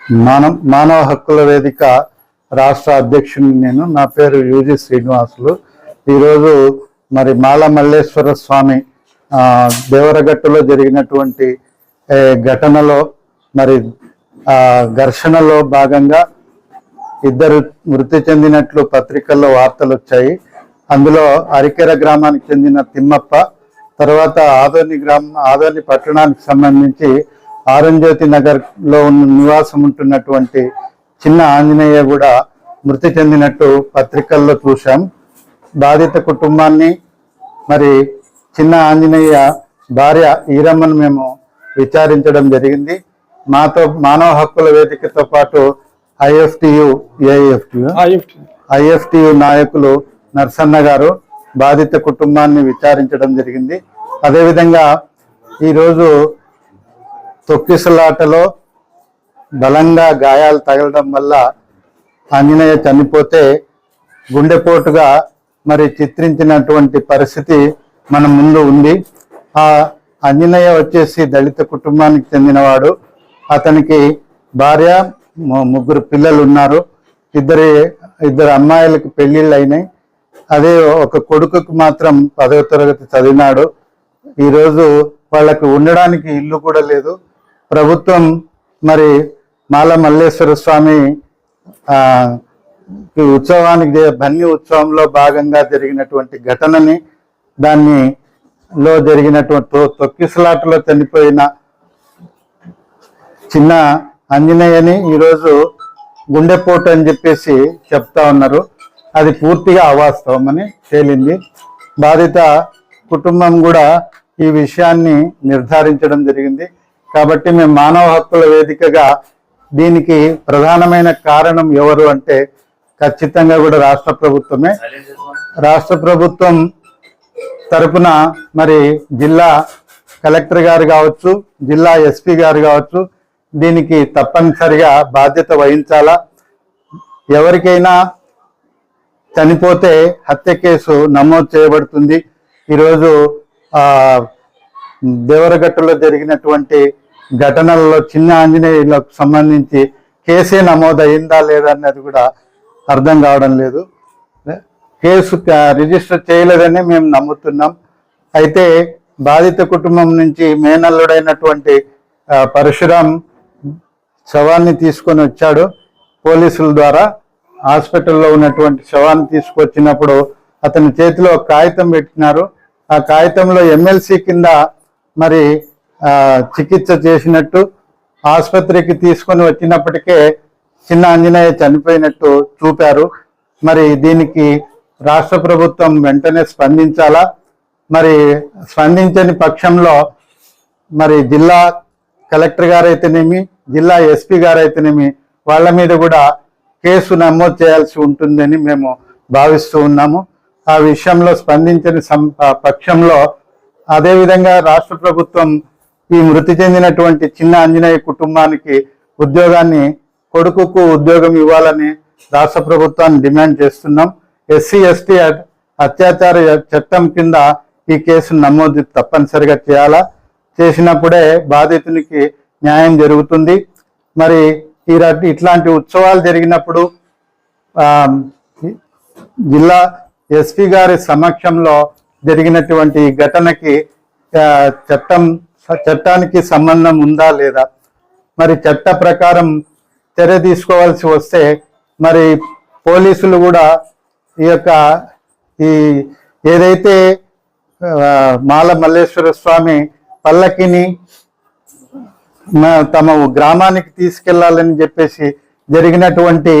మానవ మానవ హక్కుల వేదిక రాష్ట్ర అధ్యక్షుని నేను. నా పేరు యూజి శ్రీనివాసులు. ఈరోజు మరి మాల మల్లేశ్వర స్వామి దేవరగట్టులో జరిగినటువంటి ఘటనలో మరి ఘర్షణలో భాగంగా ఇద్దరు మృతి చెందినట్లు పత్రికల్లో వార్తలు వచ్చాయి అందులో అరికెర గ్రామానికి చెందిన తిమ్మప్ప తర్వాత ఆదోని గ్రామం ఆదోని పట్టణానికి సంబంధించి ఆరంజ్యోతి నగర్లో ఉన్న నివాసం ఉంటున్నటువంటి చిన్న ఆంజనేయ కూడా మృతి చెందినట్టు పత్రికల్లో చూశాం. బాధిత కుటుంబాన్ని మరి చిన్న ఆంజనేయ భార్య ఈరమ్మను మేము విచారించడం జరిగింది. మాతో మానవ హక్కుల వేదికతో పాటు ఐఎఫ్టియు ఏఎఫ్టియు ఐఎఫ్టియు నాయకులు నర్సన్న గారు బాధిత కుటుంబాన్ని విచారించడం జరిగింది. అదేవిధంగా ఈరోజు తొక్కిసలాటలో బలంగా గాయాలు తగలడం వల్ల ఆంజనేయ చనిపోతే గుండెపోటుగా మరి చిత్రించినటువంటి పరిస్థితి మన ముందు ఉంది. ఆ ఆంజనేయ వచ్చేసి దళిత కుటుంబానికి చెందినవాడు. అతనికి భార్య ముగ్గురు పిల్లలు ఉన్నారు. ఇద్దరి ఇద్దరు అమ్మాయిలకు పెళ్ళిళ్ళు అయినాయి అదే ఒక కొడుకుకు మాత్రం పదవ తరగతి చదివినాడు. ఈరోజు వాళ్ళకి ఉండడానికి ఇల్లు కూడా లేదు. ప్రభుత్వం మరి మాల మల్లేశ్వర స్వామి ఈ ఉత్సవానికి జే- బన్నీ ఉత్సవంలో భాగంగా జరిగినటువంటి ఘటనని దాన్ని లో జరిగినటువంటి తొక్కిసలాటలో చనిపోయిన చిన్న ఆంజనేయని ఈరోజు గుండెపోటు అని చెప్పేసి చెప్తా ఉన్నారు. అది పూర్తిగా అవాస్తవం అని తేలింది. బాధిత కుటుంబం కూడా ఈ విషయాన్ని నిర్ధారించడం జరిగింది. కాబట్టి మేము మానవ హక్కుల వేదికగా దీనికి ప్రధానమైన కారణం ఎవరు అంటే ఖచ్చితంగా కూడా రాష్ట్ర ప్రభుత్వమే. రాష్ట్ర ప్రభుత్వం తరపున మరి జిల్లా కలెక్టర్ గారు కావచ్చు జిల్లా ఎస్పీ గారు కావచ్చు దీనికి తప్పనిసరిగా బాధ్యత వహించాలా? ఎవరికైనా చనిపోతే హత్య కేసు నమోదు చేయబడుతుంది. ఈరోజు ఆ దేవరగట్టులో జరిగినటువంటి ఘటనలలో చిన్న ఆంజనేయులకు సంబంధించి కేసే నమోదు అయిందా లేదా అన్నది కూడా అర్థం కావడం లేదు. కేసు రిజిస్టర్ చేయలేదని మేము నమ్ముతున్నాం. అయితే బాధిత కుటుంబం నుంచి మేనల్లుడైనటువంటి పరశురామ్ పరశురాం శవాన్ని తీసుకొని వచ్చాడు. పోలీసుల ద్వారా హాస్పిటల్లో ఉన్నటువంటి శవాన్ని తీసుకొచ్చినప్పుడు అతని చేతిలో కాగితం పెట్టినారు. ఆ కాగితంలో ఎమ్మెల్సీ కింద మరి చికిత్స చేసినట్టు ఆసుపత్రికి తీసుకొని వచ్చినప్పటికే చిన్న ఆంజనేయ చనిపోయినట్టు చూపారు. మరి దీనికి రాష్ట్ర ప్రభుత్వం వెంటనే స్పందించాలా? మరి స్పందించని పక్షంలో మరి జిల్లా కలెక్టర్ గారైతేనేమి జిల్లా ఎస్పీ గారైతేనేమి వాళ్ళ మీద కూడా కేసు నమోదు చేయాల్సి ఉంటుందని మేము భావిస్తూ ఉన్నాము. ఆ విషయంలో స్పందించని సం- పక్షంలో అదేవిధంగా రాష్ట్ర ప్రభుత్వం ఈ మృతి చెందినటువంటి చిన్న ఆంజనేయ కుటుంబానికి ఉద్యోగాన్ని కొడుకుకు ఉద్యోగం ఇవ్వాలని రాష్ట్ర ప్రభుత్వాన్ని డిమాండ్ చేస్తున్నాం. ఎస్సీ ఎస్టీ అత్యాచార చట్టం కింద ఈ కేసు నమోదు తప్పనిసరిగా చేయాలా? చేసినప్పుడే బాధితునికి న్యాయం జరుగుతుంది. మరి ఇట్లాంటి ఉత్సవాలు జరిగినప్పుడు జిల్లా ఎస్పీ గారి సమక్షంలో జరిగినటువంటి ఘటనకి చట్టం చట్టానికి సంబంధం ఉందా లేదా? మరి చట్ట ప్రకారం చర్య తీసుకోవాల్సి వస్తే మరి పోలీసులు కూడా ఈ యొక్క ఈ ఏదైతే మాల మల్లేశ్వర స్వామి పల్లకిని తమ గ్రామానికి తీసుకెళ్ళాలని చెప్పేసి జరిగినటువంటి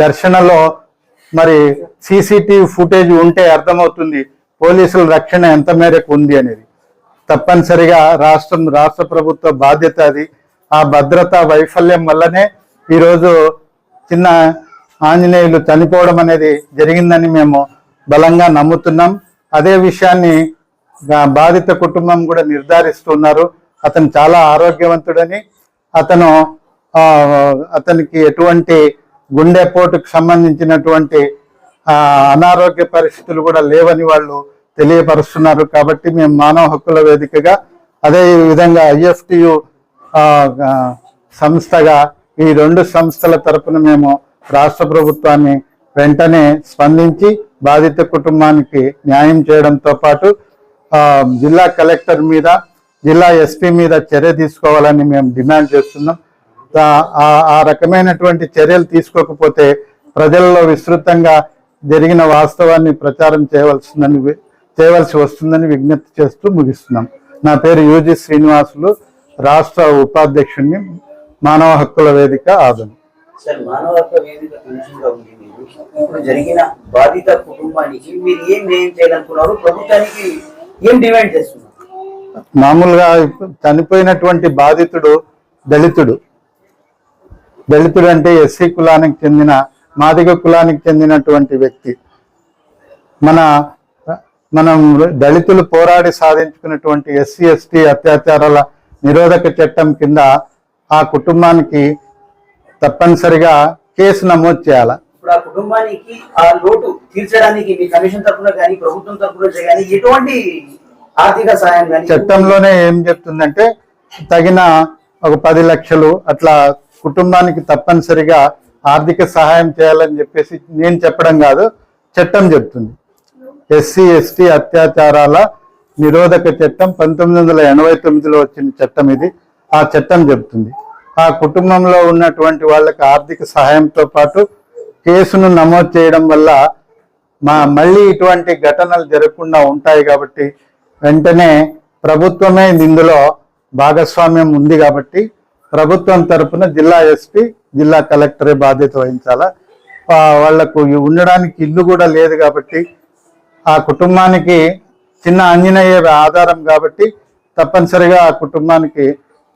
ఘర్షణలో మరి సీసీటీవీ ఫుటేజ్ ఉంటే అర్థమవుతుంది. పోలీసుల రక్షణ ఎంత మేరకు ఉంది అనేది. తప్పనిసరిగా రాష్ట్రం రాష్ట్ర ప్రభుత్వ బాధ్యత అది. ఆ భద్రతా వైఫల్యం వల్లనే ఈరోజు చిన్న ఆంజనేయులు చనిపోవడం అనేది జరిగిందని మేము బలంగా నమ్ముతున్నాం. అదే విషయాన్ని బాధిత కుటుంబం కూడా నిర్ధారిస్తున్నారు. అతను చాలా ఆరోగ్యవంతుడని అతను అతనికి ఎటువంటి గుండెపోటుకు సంబంధించినటువంటి అనారోగ్య పరిస్థితులు కూడా లేవని వాళ్ళు తెలియపరుస్తున్నారు కాబట్టి మేము మానవ హక్కుల వేదికగా అదే విధంగా ఐఎఫ్టియు సంస్థగా ఈ రెండు సంస్థల తరపున మేము రాష్ట్ర ప్రభుత్వాన్ని వెంటనే స్పందించి బాధిత కుటుంబానికి న్యాయం చేయడంతో పాటు జిల్లా కలెక్టర్ మీద జిల్లా ఎస్పీ మీద చర్య తీసుకోవాలని మేము డిమాండ్ చేస్తున్నాం. ఆ రకమైనటువంటి చర్యలు తీసుకోకపోతే ప్రజల్లో విస్తృతంగా జరిగిన వాస్తవాన్ని ప్రచారం చేయవలసిందని చేయవలసి వస్తుందని విజ్ఞప్తి చేస్తూ ముగిస్తున్నాం. నా పేరు యూజి శ్రీనివాసులు రాష్ట్ర ఉపాధ్యక్షుడిని మానవ హక్కుల వేదిక ఆదం. సార్ మానవ హక్కు వేదిక కమిషన్గా ఉంది మీరు ఇప్పుడు జరిగిన బాధిత కుటుంబానికి మీరు ఏం న్యాయం చేయాలనుకున్నారు? ప్రభుత్వానికి ఏం డిమాండ్ చేస్తున్నారు? మామూలుగా చనిపోయినటువంటి బాధితుడు దళితుడు. దళితుడు అంటే ఎస్సీ కులానికి చెందిన మాదిగ కులానికి చెందినటువంటి వ్యక్తి. మన మనం దళితులు పోరాడి సాధించుకున్నటువంటి ఎస్సీ ఎస్టీ అత్యాచారాల నిరోధక చట్టం కింద ఆ కుటుంబానికి తప్పనిసరిగా కేసు నమోదు చేయాలి. ఇప్పుడు ఆ కుటుంబానికి ఆ లోటు తీర్చడానికి మీ కమిషన్ తరఫున కానీ ప్రభుత్వం తరఫున కానీ ఎటువంటి ఆర్థిక సహాయం కానీ చట్టంలోనే ఏం చెప్తుందంటే తగిన ఒక పది లక్షలు అట్లా కుటుంబానికి తప్పనిసరిగా ఆర్థిక సహాయం చేయాలని చెప్పేసి నేను చెప్పడం కాదు చట్టం చెప్తుంది. ఎస్సీ ఎస్టీ అత్యాచారాల నిరోధక చట్టం పంతొమ్మిది వందల ఎనభై తొమ్మిదిలో వచ్చిన చట్టం ఇది. ఆ చట్టం చెప్తుంది. ఆ కుటుంబంలో ఉన్నటువంటి వాళ్ళకి ఆర్థిక సహాయంతో పాటు కేసును నమోదు చేయడం వల్ల మా మళ్ళీ ఇటువంటి ఘటనలు జరగకుండా ఉంటాయి కాబట్టి వెంటనే ప్రభుత్వమే ఇందులో భాగస్వామ్యం ఉంది కాబట్టి ప్రభుత్వం తరపున జిల్లా ఎస్పీ జిల్లా కలెక్టరే బాధ్యత వహించాలా? వాళ్ళకు ఉండడానికి ఇల్లు కూడా లేదు కాబట్టి ఆ కుటుంబానికి చిన్న అంజనేయ ఆధారం కాబట్టి తప్పనిసరిగా ఆ కుటుంబానికి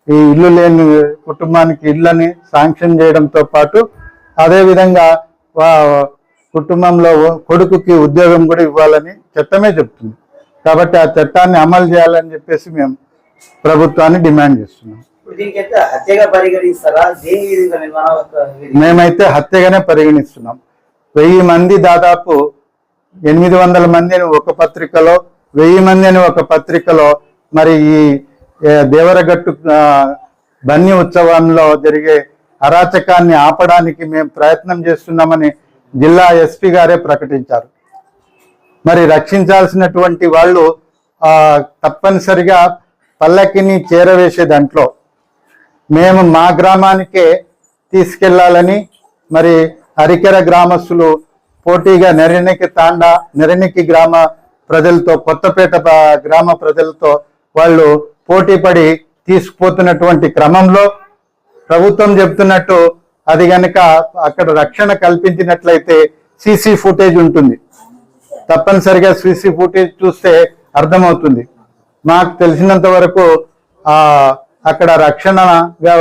ఈ ఇల్లు లేని కుటుంబానికి ఇళ్ళని శాంక్షన్ చేయడంతో పాటు అదేవిధంగా వా- కుటుంబంలో కొడుకుకి ఉద్యోగం కూడా ఇవ్వాలని చట్టమే చెప్తుంది. కాబట్టి ఆ చట్టాన్ని అమలు చేయాలని చెప్పేసి మేము ప్రభుత్వాన్ని డిమాండ్ చేస్తున్నాం. మేమైతే హత్యగానే పరిగణిస్తున్నాం. వెయ్యి మంది దాదాపు ఎనిమిది వందల మంది అని ఒక పత్రికలో వెయ్యి మంది అని ఒక పత్రికలో మరి ఈ దేవరగట్టు బన్నీ ఉత్సవంలో జరిగే అరాచకాన్ని ఆపడానికి మేము ప్రయత్నం చేస్తున్నామని జిల్లా ఎస్పీ గారే ప్రకటించారు. మరి రక్షించాల్సినటువంటి వాళ్ళు తప్పనిసరిగా పల్లకిని చేరవేసే దాంట్లో మేము మా గ్రామానికే తీసుకెళ్ళాలని మరి అరికెర గ్రామస్తులు పోటీగా నెరనికి తాండా నెరనికి గ్రామ ప్రజలతో కొత్తపేట గ్రామ ప్రజలతో వాళ్ళు పోటీ పడి తీసుకుపోతున్నటువంటి క్రమంలో ప్రభుత్వం చెప్తున్నట్టు అది గనక అక్కడ రక్షణ కల్పించినట్లయితే సీసీ ఫుటేజ్ ఉంటుంది. తప్పనిసరిగా సీసీ ఫుటేజ్ చూస్తే అర్థమవుతుంది. నాకు తెలిసినంత వరకు ఆ అక్కడ రక్షణగా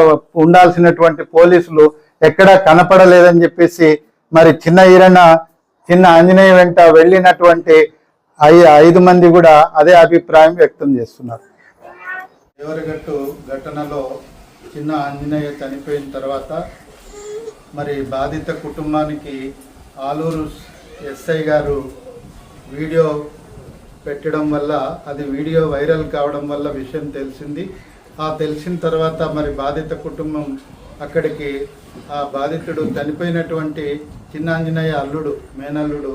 ఉండాల్సినటువంటి పోలీసులు ఎక్కడా కనపడలేదని చెప్పేసి మరి చిన్న ఈరన్న చిన్న ఆంజనేయ వెంట వెళ్ళినటువంటి ఐ ఐదు మంది కూడా అదే అభిప్రాయం వ్యక్తం చేస్తున్నారు. దేవరగట్టు ఘటనలో చిన్న ఆంజనేయ చనిపోయిన తర్వాత మరి బాధిత కుటుంబానికి ఆలూరు ఎస్ఐ గారు వీడియో పెట్టడం వల్ల అది వీడియో వైరల్ కావడం వల్ల విషయం తెలిసింది. ఆ తెలిసిన తర్వాత మరి బాధిత కుటుంబం అక్కడికి ఆ బాధితుడు చనిపోయినటువంటి చిన్నాంజనేయ అల్లుడు మేనల్లుడు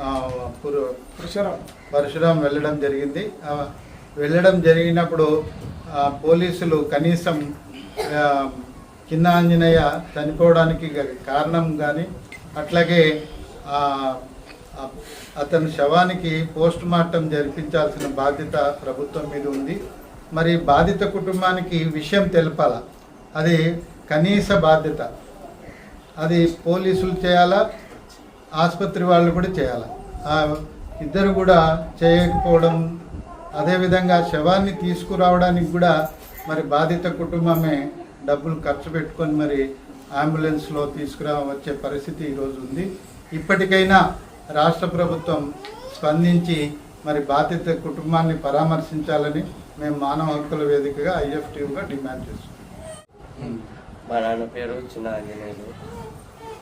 ఆ, పురు- పరశురాం. వెళ్ళడం జరిగింది. వెళ్ళడం జరిగినప్పుడు పోలీసులు కనీసం చిన్న ఆంజనేయ చనిపోవడానికి కారణం కానీ అట్లాగే అతని శవానికి పోస్ట్ మార్టం జరిపించాల్సిన బాధ్యత ప్రభుత్వం మీద ఉంది. మరి బాధిత కుటుంబానికి విషయం తెలపాల? అది కనీస బాధ్యత. అది పోలీసులు చేయాలా? ఆసుపత్రి వాళ్ళు కూడా చేయాలి? ఇద్దరు కూడా చేయకపోవడం అదేవిధంగా శవాన్ని తీసుకురావడానికి కూడా మరి బాధిత కుటుంబమే డబ్బులు ఖర్చు పెట్టుకొని మరి అంబులెన్స్లో తీసుకురా వచ్చే పరిస్థితి ఈరోజు ఉంది. ఇప్పటికైనా రాష్ట్ర ప్రభుత్వం స్పందించి మరి బాధిత కుటుంబాన్ని పరామర్శించాలని మేము మానవ హక్కుల వేదికగా ఐఎఫ్టీగా డిమాండ్ చేస్తున్నాం. మా నాన్న పేరు చిన్న ఆంజనేయులు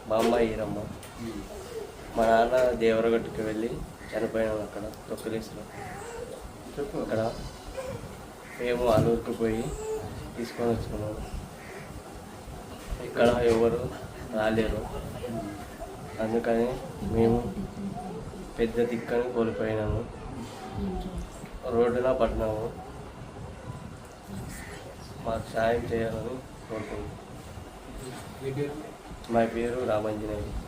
మా అమ్మ ఈరమ్మ. మా నాన్న దేవరగట్టుకి వెళ్ళి చనిపోయినాం అక్కడ తొక్కిలేసిన చెప్పు. అక్కడ మేము ఆలూరుకు పోయి తీసుకొని వచ్చుకున్నాము ఇక్కడ ఎవరు రాలేరు. అందుకని మేము పెద్ద దిక్కని కోల్పోయినాము. రోడ్డున పడినాము. మాకు సాయం చేయాలని కోరుకుంటున్నాం. మా పేరు? రామంజనేయులు.